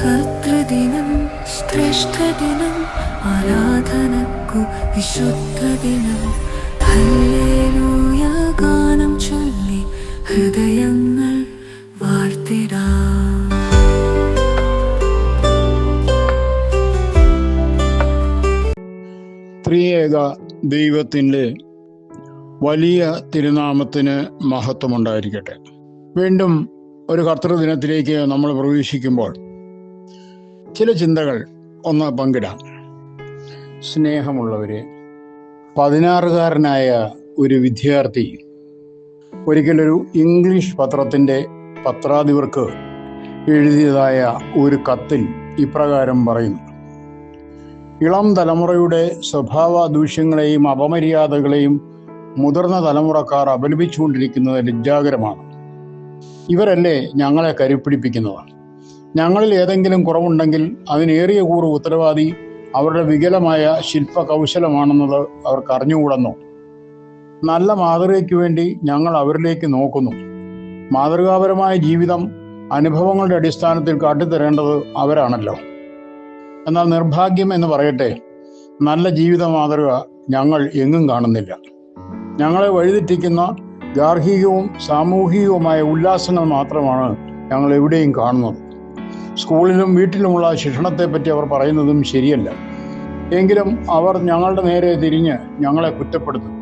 കർത്തൃദിനം ശ്രേഷ്ഠദിനം ആരാധനക്കു വിശുദ്ധദിനം. ഗാനം ചൊല്ലി ഹൃദയങ്ങൾ ത്രിയേക ദൈവത്തിന്റെ വലിയ തിരുനാമത്തിന് മഹത്വമുണ്ടായിരിക്കട്ടെ. വീണ്ടും ഒരു കർത്തൃദിനത്തിലേക്ക് നമ്മൾ പ്രവേശിക്കുമ്പോൾ ചില ചിന്തകൾ ഒന്ന് പങ്കിടാം. സ്നേഹമുള്ളവരെ പതിനാറുകാരനായ ഒരു വിദ്യാർത്ഥി ഒരിക്കലൊരു ഇംഗ്ലീഷ് പത്രത്തിന്റെ പത്രാധിപർക്ക് എഴുതിയതായ ഒരു കത്തിൽ ഇപ്രകാരം പറയുന്നു. ഇളം തലമുറയുടെ സ്വഭാവ ദൂഷ്യങ്ങളെയും അപമര്യാദകളെയും മുതിർന്ന തലമുറക്കാർ അപലപിച്ചുകൊണ്ടിരിക്കുന്നത് ലജ്ജാകരമാണ് ഇവരല്ലേ ഞങ്ങളെ കരുപ്പിടിപ്പിക്കുന്നത് ഞങ്ങളിൽ ഏതെങ്കിലും കുറവുണ്ടെങ്കിൽ അതിനേറിയ കൂറ് ഉത്തരവാദി അവരുടെ വികലമായ ശില്പ കൗശലമാണെന്നത് അവർക്ക് അറിഞ്ഞുകൂടുന്നു? നല്ല മാതൃകയ്ക്ക് വേണ്ടി ഞങ്ങൾ അവരിലേക്ക് നോക്കുന്നു. മാതൃകാപരമായ ജീവിതം അനുഭവങ്ങളുടെ അടിസ്ഥാനത്തിൽ കാട്ടിത്തരേണ്ടത് അവരാണല്ലോ. എന്നാൽ നിർഭാഗ്യം എന്ന് പറയട്ടെ നല്ല ജീവിത മാതൃക ഞങ്ങൾ എങ്ങും കാണുന്നില്ല. ഞങ്ങളെ വഴിതെറ്റിക്കുന്ന ഗാർഹികവും സാമൂഹികവുമായ ഉല്ലാസങ്ങൾ മാത്രമാണ് ഞങ്ങൾ എവിടെയും കാണുന്നത്. സ്കൂളിലും വീട്ടിലുമുള്ള ശിക്ഷണത്തെപ്പറ്റി അവർ പറയുന്നതും ശരിയല്ല. എങ്കിലും അവർ ഞങ്ങളുടെ നേരെ തിരിഞ്ഞ് ഞങ്ങളെ കുറ്റപ്പെടുത്തും.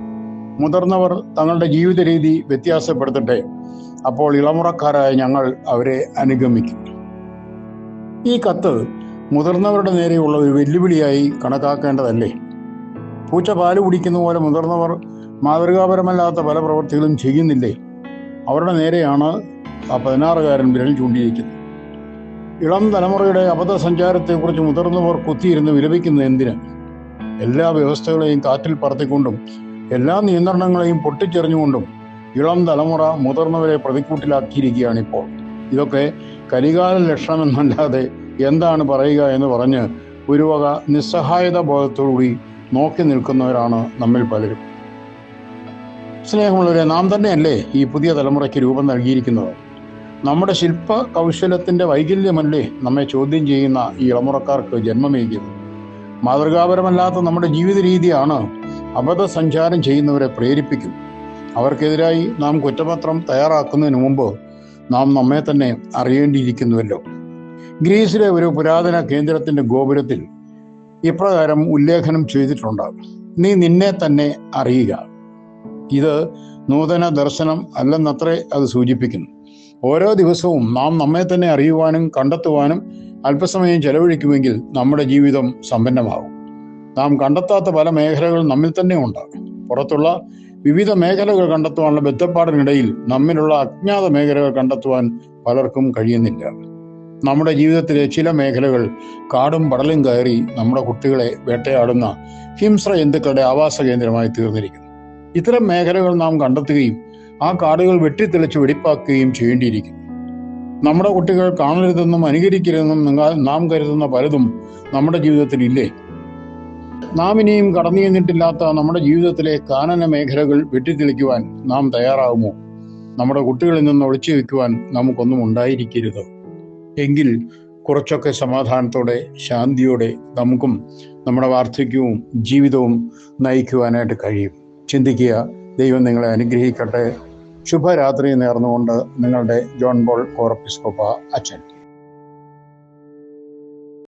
മുതിർന്നവർ തങ്ങളുടെ ജീവിത രീതി വ്യത്യാസപ്പെടുത്തട്ടെ. അപ്പോൾ ഇളമുറക്കാരായ ഞങ്ങൾ അവരെ അനുഗമിക്കും. ഈ കത്ത് മുതിർന്നവരുടെ നേരെയുള്ള ഒരു വെല്ലുവിളിയായി കണക്കാക്കേണ്ടതല്ലേ? പൂച്ച പാൽ കുടിക്കുന്ന പോലെ മുതിർന്നവർ മാതൃകാപരമല്ലാത്ത പല പ്രവൃത്തികളും ചെയ്യുന്നില്ലേ? അവരുടെ നേരെയാണ് ആ പതിനാറുകാരൻ വിരൽ ചൂണ്ടിയിരിക്കുന്നത്. ഇളം തലമുറയുടെ അബദ്ധസഞ്ചാരത്തെക്കുറിച്ച് മുതിർന്നവർ കുത്തിയിരുന്ന് വിലപിക്കുന്നത് എന്തിന്? എല്ലാ വ്യവസ്ഥകളെയും കാറ്റിൽ പറത്തിക്കൊണ്ടും എല്ലാ നിയന്ത്രണങ്ങളെയും പൊട്ടിച്ചെറിഞ്ഞുകൊണ്ടും ഇളം തലമുറ മുതിർന്നവരെ പ്രതിക്കൂട്ടിലാക്കിയിരിക്കുകയാണ് ഇപ്പോൾ ഇതൊക്കെ കരികാല ലക്ഷണമെന്നല്ലാതെ എന്താണ് പറയുക എന്ന് പറഞ്ഞ് ഒരു വക നിസ്സഹായത ബോധത്തോടുകൂടി നോക്കി നിൽക്കുന്നവരാണ് നമ്മിൽ പലരും. സ്നേഹമുള്ളവരെ നാം തന്നെയല്ലേ ഈ പുതിയ തലമുറയ്ക്ക് രൂപം നൽകിയിരിക്കുന്നത്? നമ്മുടെ ശില്പ കൗശലത്തിന്റെ വൈകല്യമല്ലേ നമ്മെ ചോദ്യം ചെയ്യുന്ന ഈ ഇളമുറക്കാർക്ക് ജന്മമേകിയത്? മാതൃകാപരമല്ലാത്ത നമ്മുടെ ജീവിത രീതിയാണ് അബദ്ധസഞ്ചാരം ചെയ്യുന്നവരെ പ്രേരിപ്പിക്കും. അവർക്കെതിരായി നാം കുറ്റപത്രം തയ്യാറാക്കുന്നതിന് മുമ്പ് നാം നമ്മെ തന്നെ അറിയേണ്ടിയിരിക്കുന്നുവല്ലോ. ഗ്രീസിലെ ഒരു പുരാതന കേന്ദ്രത്തിന്റെ ഗോപുരത്തിൽ ഇപ്രകാരം ഉല്ലേഖനം ചെയ്തിട്ടുണ്ട്. നീ നിന്നെ തന്നെ അറിയുക. ഇത് നൂതന ദർശനം അല്ലെന്നത്രേ അത് സൂചിപ്പിക്കുന്നു. ഓരോ ദിവസവും നാം നമ്മെ തന്നെ അറിയുവാനും കണ്ടെത്തുവാനും അല്പസമയം ചെലവഴിക്കുമെങ്കിൽ നമ്മുടെ ജീവിതം സമ്പന്നമാകും. നാം കണ്ടെത്താത്ത പല മേഖലകൾ നമ്മിൽ തന്നെ ഉണ്ട്. പുറത്തുള്ള വിവിധ മേഖലകൾ കണ്ടെത്തുവാനുള്ള ബന്ധപ്പാടിനിടയിൽ നമ്മിലുള്ള അജ്ഞാത മേഖലകൾ കണ്ടെത്തുവാൻ പലർക്കും കഴിയുന്നില്ല. നമ്മുടെ ജീവിതത്തിലെ ചില മേഖലകൾ കാടും പടലും കയറി നമ്മുടെ കുട്ടികളെ വേട്ടയാടുന്ന ഹിംസ്ര ജന്തുക്കളുടെ ആവാസ കേന്ദ്രമായി തീർന്നിരിക്കുന്നു. ഇത്തരം മേഖലകൾ നാം കണ്ടെത്തുകയും ആ കാടുകൾ വെട്ടിത്തെളിച്ച് വെടിപ്പാക്കുകയും ചെയ്യേണ്ടിയിരിക്കുന്നു. നമ്മുടെ കുട്ടികൾ കാണരുതെന്നും അനുകരിക്കരുതെന്നും നിങ്ങൾ- നാം കരുതുന്ന പലതും നമ്മുടെ ജീവിതത്തിൽ ഇല്ലേ? നാം ഇനിയും കടന്നു ചെന്നിട്ടില്ലാത്ത നമ്മുടെ ജീവിതത്തിലെ കാനന മേഖലകൾ വെട്ടിത്തെളിക്കുവാൻ നാം തയ്യാറാകുമോ? നമ്മുടെ കുട്ടികളിൽ നിന്ന് ഒളിച്ചു വെക്കുവാൻ നമുക്കൊന്നും ഉണ്ടായിരിക്കരുത്. എങ്കിൽ കുറച്ചൊക്കെ സമാധാനത്തോടെ ശാന്തിയോടെ നമുക്കും നമ്മുടെ വാർദ്ധക്യവും ജീവിതവും നയിക്കുവാനായിട്ട് കഴിയും. ചിന്തിക്കുക ദൈവം നിങ്ങളെ അനുഗ്രഹിക്കട്ടെ. ശുഭരാത്രി നേർന്നുകൊണ്ട് നിങ്ങളുടെ ജോൺ ബോൾ കോർപ്പിസ്കോപ്പ അച്ഛൻ.